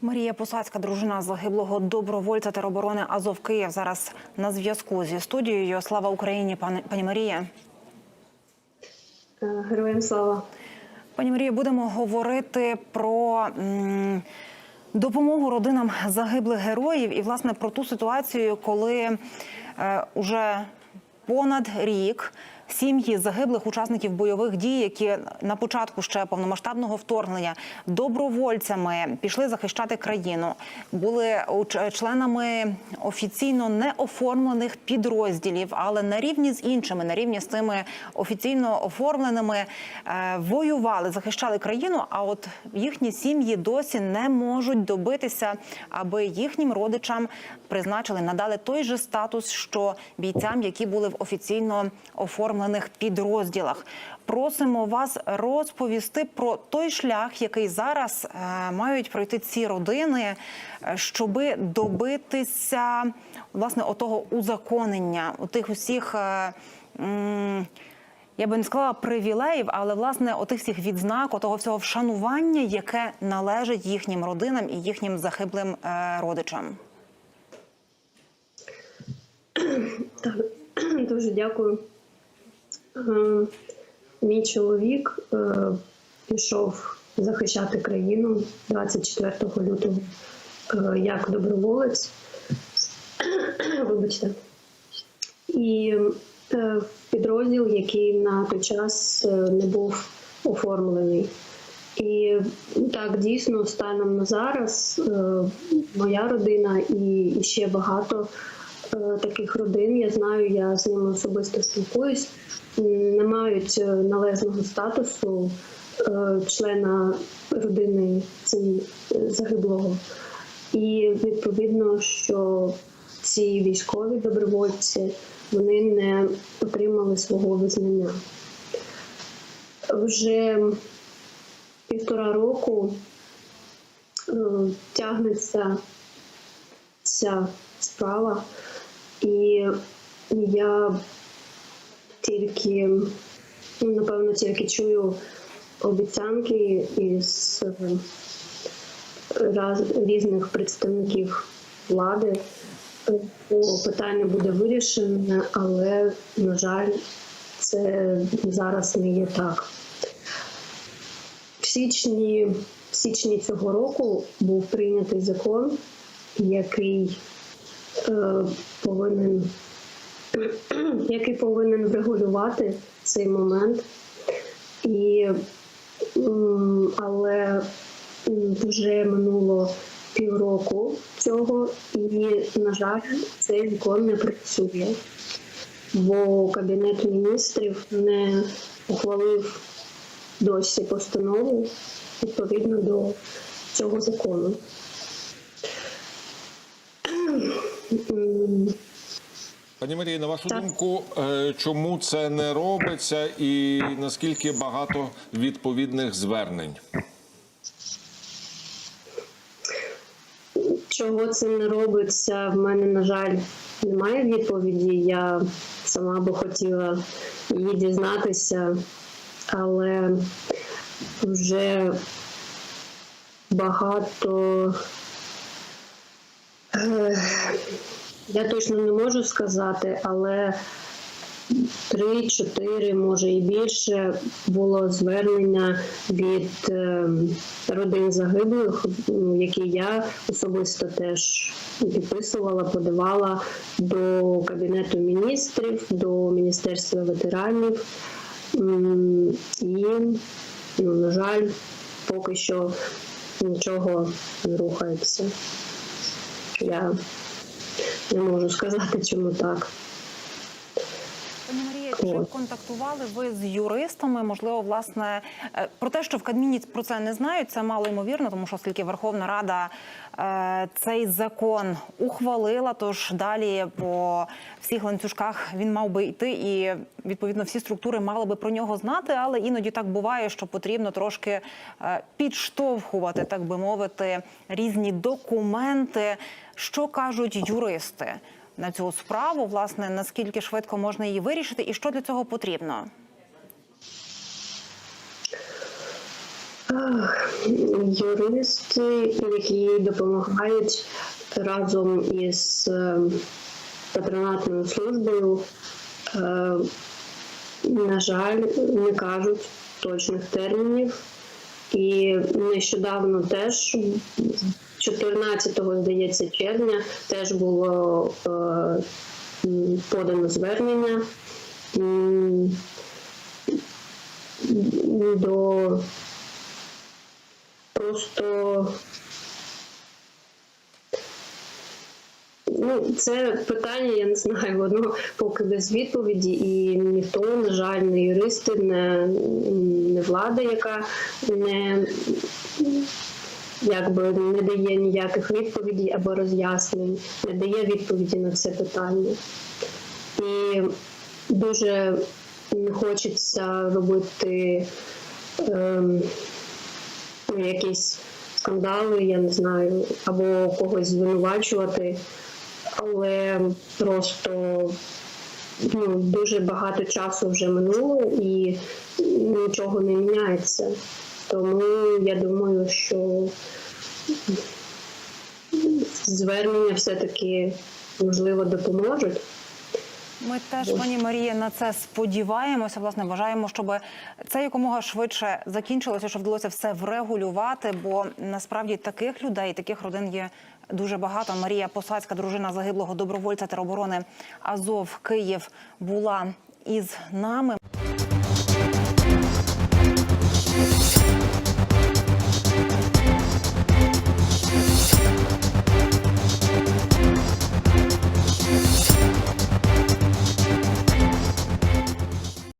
Марія Посадська, дружина загиблого добровольця тероборони Азов Київ, зараз на зв'язку зі студією. Слава Україні, пані, пані Марія. Е, Героям слава. Пані Марія, будемо говорити про м, допомогу родинам загиблих героїв і власне про ту ситуацію, коли е, уже понад рік. Сім'ї загиблих учасників бойових дій, які на початку ще повномасштабного вторгнення добровольцями пішли захищати країну, були членами офіційно не оформлених підрозділів, але на рівні з іншими, на рівні з тими офіційно оформленими, е, воювали, захищали країну. А от їхні сім'ї досі не можуть добитися, аби їхнім родичам призначили, надали той же статус, що бійцям, які були в офіційно оформлених підрозділах. Просимо вас розповісти про той шлях, який зараз е, мають пройти ці родини, е, щоби добитися власне отого узаконення, у тих усіх. е, я би не сказала привілеїв, але власне отих всіх відзнак, отого всього вшанування, яке належить їхнім родинам і їхнім загиблим е, родичам. Дуже дякую. Е, Мій чоловік е, пішов захищати країну 24 лютого е, як доброволець. Вибачте. І підрозділ, який на той час не був оформлений. І так дійсно станом на зараз моя родина і, ще багато таких родин. Я знаю, я з ними особисто спілкуюсь, не мають е, належного статусу е, члена родини е, загиблого. І відповідно, що ці військові добровольці вони не отримали свого визнання. Вже півтора року е, тягнеться ця справа, і я тільки, ну, напевно, тільки чую обіцянки із е, раз, різних представників влади. Питання буде вирішене, але, на жаль, це зараз не є так. В січні, в січні цього року був прийнятий закон, який повинен, який повинен врегулювати цей момент. І, але вже минуло півроку цього, і, на жаль, цей закон не працює, бо Кабінет міністрів не ухвалив досі постанову відповідно до цього закону. Пані Марії, на вашу Так. думку, е, чому це не робиться, і наскільки багато відповідних звернень? Чого це не робиться, в мене, на жаль, немає відповіді. Я сама би хотіла її дізнатися, але вже багато. Е, Я точно не можу сказати, але три, чотири, може і більше було звернення від е, родин загиблих, які я особисто теж підписувала, подавала до Кабінету міністрів, до Міністерства ветеранів. І, ну, на жаль, поки що нічого не рухається. Я не можу сказати, чому так. Чи контактували ви з юристами? Можливо, власне е, про те, що в Кабміні про це не знають, це мало ймовірно, тому що оскільки Верховна Рада е, цей закон ухвалила, тож далі по всіх ланцюжках він мав би йти, і відповідно всі структури мали би про нього знати. Але іноді так буває, що потрібно трошки е, підштовхувати, так би мовити, різні документи. Що кажуть юристи? На цю справу, власне, наскільки швидко можна її вирішити, і що для цього потрібно? Юристи, які допомагають разом із е, патронатною службою, е, на жаль, не кажуть точних термінів. І нещодавно теж 14-го, здається, червня теж було е, подано звернення до просто ну, це питання, я не знаю, воно поки без відповіді, і ніхто, на жаль, не юристи, не, не влада, яка не якби не дає ніяких відповідей або роз'яснень, не дає відповіді на це питання. І дуже не хочеться робити ем, ну, якісь скандали, я не знаю, або когось звинувачувати, але просто ну, дуже багато часу вже минуло і нічого не міняється. Тому я думаю, що звернення все-таки можливо допоможуть. Ми теж, пані Марія, на це сподіваємося. Власне, бажаємо, щоб це якомога швидше закінчилося, щоб вдалося все врегулювати. Бо насправді таких людей, таких родин є дуже багато. Марія Посадська, дружина загиблого добровольця тероборони Азов Київ, була із нами.